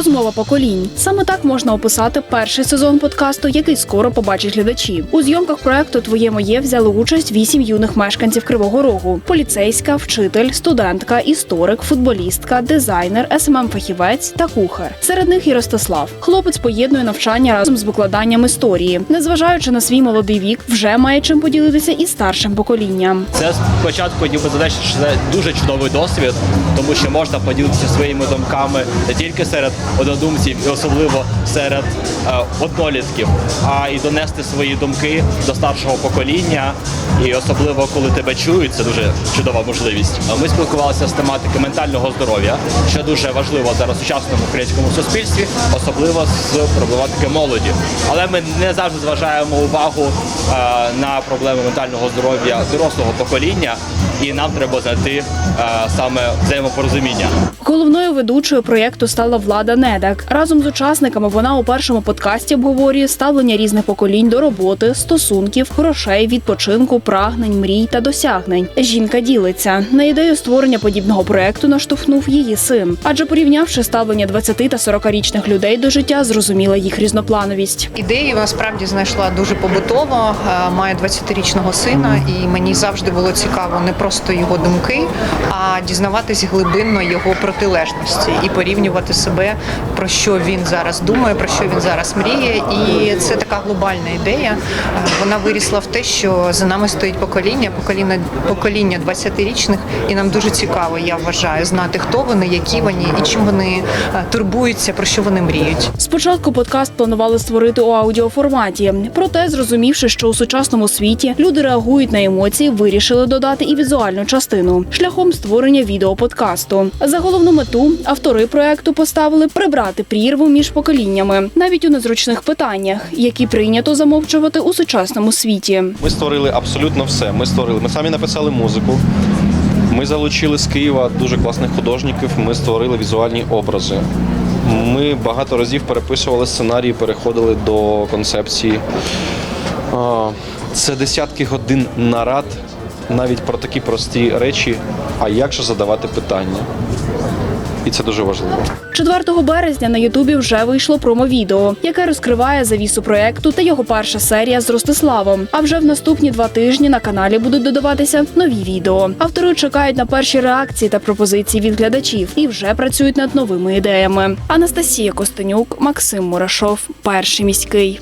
Розмова поколінь. Саме так можна описати перший сезон подкасту, який скоро побачать глядачі. У зйомках проекту Твоє моє взяли участь вісім юних мешканців Кривого Рогу: поліцейська, вчитель, студентка, історик, футболістка, дизайнер, СММ фахівець та кухар. Серед них і Ростислав. Хлопець поєднує навчання разом з викладанням історії. Незважаючи на свій молодий вік, вже має чим поділитися і старшим поколінням. Це спочатку хотів би задати, що це дуже чудовий досвід, тому що можна поділитися своїми думками не тільки серед однодумців, і особливо серед е, однолітків, а й донести свої думки до старшого покоління. І особливо коли тебе чують, це дуже чудова можливість. Ми спілкувалися з тематики ментального здоров'я, що дуже важливо зараз у сучасному українському суспільстві, особливо з проблематики молоді. Але ми не завжди зважаємо увагу е, на проблеми ментального здоров'я дорослого покоління, і нам треба знайти е, саме взаємопорозуміння. Головною ведучою проєкту стала Влада Недак. Разом з учасниками вона у першому подкасті обговорює ставлення різних поколінь до роботи, стосунків, грошей, відпочинку, прагнень, мрій та досягнень. Жінка ділиться на ідею створення подібного проєкту наштовхнув її син, адже порівнявши ставлення 20 та 40-річних людей до життя, зрозуміла їх різноплановість. Ідею насправді знайшла дуже побутово. Е, Маю 20-річного сина, і мені завжди було цікаво не просто його думки, а дізнаватись глибинно його протилежності і порівнювати себе про що він зараз думає, про що він зараз мріє. І це така глобальна ідея. Е, Вона вирісла в те, що за нами стоїть покоління, покоління покоління 20-річних, і нам дуже цікаво, я вважаю, знати, хто вони, які вони і чим вони е, турбуються, про що вони мріють. Спочатку подкаст планували створити у аудіоформаті. Проте, зрозумівши, що у сучасному світі люди реагують на емоції, вирішили додати і візуальну частину шляхом створення відеоподкасту. За головну мету автори проекту поставили прибрати прірву між поколіннями, навіть у незручних питаннях, які прийнято замовчувати у сучасному світі. Ми створили абсолютно все. Ми створили. Ми самі написали музику. Ми залучили з Києва дуже класних художників. Ми створили візуальні образи. Ми багато разів переписували сценарії, переходили до концепції. Це десятки годин нарад навіть про такі прості речі. А як же задавати питання? І це дуже важливо. 4 березня на Ютубі вже вийшло промо-відео, яке розкриває завісу проекту та його перша серія з Ростиславом. А вже в наступні два тижні на каналі будуть додаватися нові відео. Автори чекають на перші реакції та пропозиції від глядачів і вже працюють над новими ідеями. Анастасія Костенюк, Максим Мурашов, перший міський.